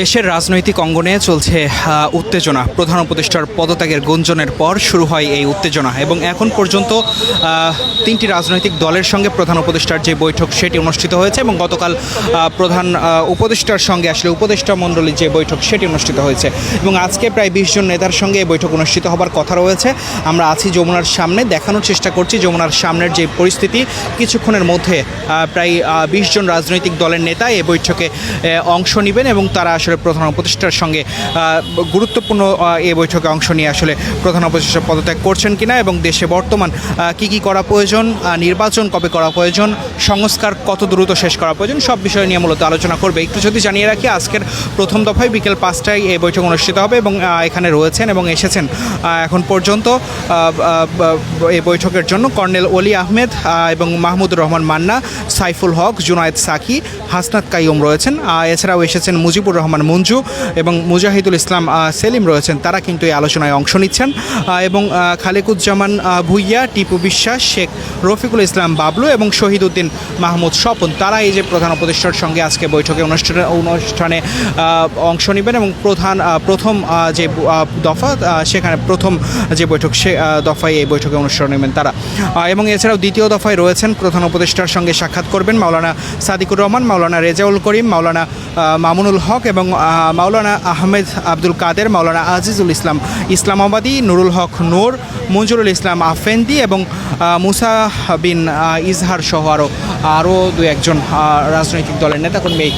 দেশের রাজনৈতিক অঙ্গনে চলছে উত্তেজনা। প্রধান উপদেষ্টার পদত্যাগের গুঞ্জনের পর শুরু হয় এই উত্তেজনা। এবং এখন পর্যন্ত তিনটি রাজনৈতিক দলের সঙ্গে প্রধান উপদেষ্টার যে বৈঠক সেটি অনুষ্ঠিত হয়েছে এবং গতকাল প্রধান উপদেষ্টার সঙ্গে আসলে উপদেষ্টা মণ্ডলীর যে বৈঠক সেটি অনুষ্ঠিত হয়েছে। এবং আজকে প্রায় বিশ জন নেতার সঙ্গে এই বৈঠক অনুষ্ঠিত হবার কথা রয়েছে। আমরা আছি যমুনার সামনে। দেখানোর চেষ্টা করছি যমুনার সামনের যে পরিস্থিতি। কিছুক্ষণের মধ্যে প্রায় বিশ জন রাজনৈতিক দলের নেতা এই বৈঠকে আহ, অংশ নেবেন এবং তারা আসলে প্রধান উপদেষ্টার সঙ্গে গুরুত্বপূর্ণ এই বৈঠকে অংশ নিয়ে আসলে প্রধান উপদেষ্টা পদত্যাগ করছেন কিনা এবং দেশে বর্তমান কি কি করা প্রয়োজন নির্বাচন কবে করা প্রয়োজন সংস্কার কত দ্রুত শেষ করা প্রয়োজন সব বিষয় নিয়ে মূলত আলোচনা করবে। একটু যদি জানিয়ে রাখি আজকের প্রথম দফায় বিকেল পাঁচটায় এই বৈঠক অনুষ্ঠিত হবে এবং এখানে রয়েছেন এবং এসেছেন এখন পর্যন্ত এই বৈঠকের জন্য কর্নেল অলি আহমেদ এবং মাহমুদুর রহমান মান্না সাইফুল হক জুনায়েদ সাকি হাসনাত কাইয়ুম রয়েছেন। আহ, এছাড়াও এসেছেন মুজিবুর রহমান মঞ্জু এবং মুজাহিদুল ইসলাম সেলিম রয়েছেন। তারা কিন্তু এই আলোচনায় অংশ নিচ্ছেন। এবং খালেকুজ্জামান ভুইয়া, টিপু বিশ্বাস, শেখ রফিকুল ইসলাম বাবলু এবং শহীদউদ্দিন মাহমুদ স্বপন। তারা এই যে প্রধান উপদেষ্টার সঙ্গে আজকে বৈঠকে অনুষ্ঠানে অনুষ্ঠানে অংশ নেবেন এবং প্রধান প্রথম যে দফা সেখানে প্রথম যে বৈঠক সে দফায় এই বৈঠকে অনুষ্ঠান নেবেন তারা। এবং এছাড়াও দ্বিতীয় দফায় রয়েছেন প্রধান উপদেষ্টার সঙ্গে সাক্ষাৎ করবেন মাওলানা সাদিকুর রহমান মাওলানা রেজাউল করিম মাওলানা মামুনুল হক এবং মাওলানা আহমেদ আব্দুল কাদের মাওলানা আজিজুল ইসলাম ইসলামাবাদী নুরুল হক নূর মঞ্জুরুল ইসলাম আফেন্দি এবং আহ, মুসা বিন ইজহার সহ আরও আরও দু একজন রাজনৈতিক দলের নেতাকর্মী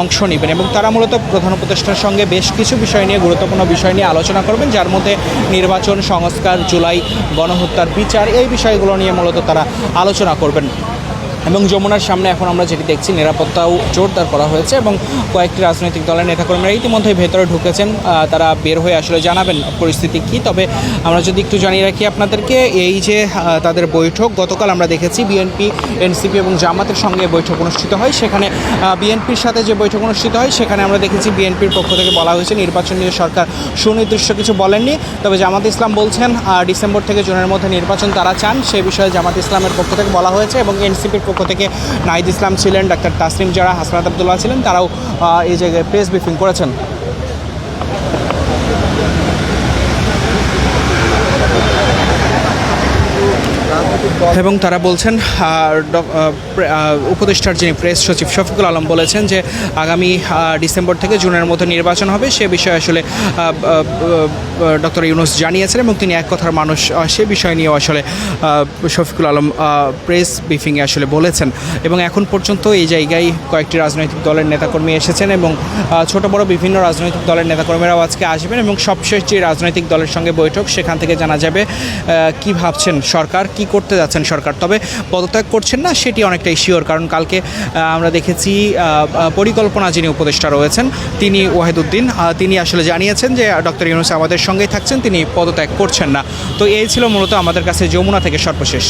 অংশ নেবেন। এবং তারা মূলত প্রধান উপদেষ্টার সঙ্গে বেশ কিছু বিষয় নিয়ে, গুরুত্বপূর্ণ বিষয় নিয়ে আলোচনা করবেন, যার মধ্যে নির্বাচন, সংস্কার, জুলাই, গণহত্যার বিচার, এই বিষয়গুলো নিয়ে মূলত তারা আলোচনা করবেন। এবং যমুনার সামনে এখন আমরা যেটি দেখছি, নিরাপত্তাও জোরদার করা হয়েছে এবং কয়েকটি রাজনৈতিক দলের নেতাকর্মীরা ইতিমধ্যে ভেতরে ঢুকেছেন। তারা বের হয়ে আসলে জানাবেন পরিস্থিতি কি। তবে আমরা যদি একটু জানিয়ে রাখি আপনাদেরকে, এই যে তাদের বৈঠক, গতকাল আমরা দেখেছি বিএনপি এনসিপি এবং জামাতের সঙ্গে বৈঠক অনুষ্ঠিত হয়। সেখানে বিএনপির সাথে যে বৈঠক অনুষ্ঠিত হয়, সেখানে আমরা দেখেছি বিএনপির পক্ষ থেকে বলা হয়েছে, নির্বাচন নিয়ে সরকার সুনির্দিষ্ট কিছু বলেননি। তবে জামাত ইসলাম বলছেন ডিসেম্বর থেকে জুনের মধ্যে নির্বাচন তারা চান। সে বিষয়ে জামাত ইসলামের পক্ষ থেকে বলা হয়েছে এবং এনসিপির পক্ষ থেকে নাইদ ইসলাম ছিলেন, ডাক্তার তাসলিম জারা হাসনাত আবদুল্লাহ ছিলেন, তারাও এই জায়গায় প্রেস ব্রিফিং করেছেন। এবং তারা বলছেন উপদেষ্টার যিনি প্রেস সচিব শফিকুল আলম বলেছেন যে আগামী ডিসেম্বর থেকে জুনের মধ্যে নির্বাচন হবে। সে বিষয়ে আসলে ডক্টর ইউনুস জানিয়েছেন এবং তিনি এক কথার মানুষ সে বিষয় নিয়েও আসলে শফিকুল আলম প্রেস ব্রিফিংয়ে আসলে বলেছেন। এবং এখন পর্যন্ত এই জায়গায় কয়েকটি রাজনৈতিক দলের নেতাকর্মী এসেছেন এবং ছোট বড় বিভিন্ন রাজনৈতিক দলের নেতাকর্মীরাও আজকে আসবেন এবং সবশেষ যে রাজনৈতিক দলের সঙ্গে বৈঠক। সেখান থেকে জানা যাবে কি ভাবছেন সরকার, কি করতে যাচ্ছেন সরকার। তবে পদত্যাগ করছেন না, সেটি অনেকটা শিওর কারণ কালকে আমরা দেখেছি পরিকল্পনা যিনি উপদেষ্টা রয়েছেন, তিনি ওয়াহিদুদ্দিন তিনি আসলে জানিয়েছেন যে ডক্টর ইউনুস আমাদের সঙ্গেই থাকছেন, তিনি পদত্যাগ করছেন না। তো এই ছিল মূলত আমাদের কাছে যমুনা থেকে সর্বশেষ।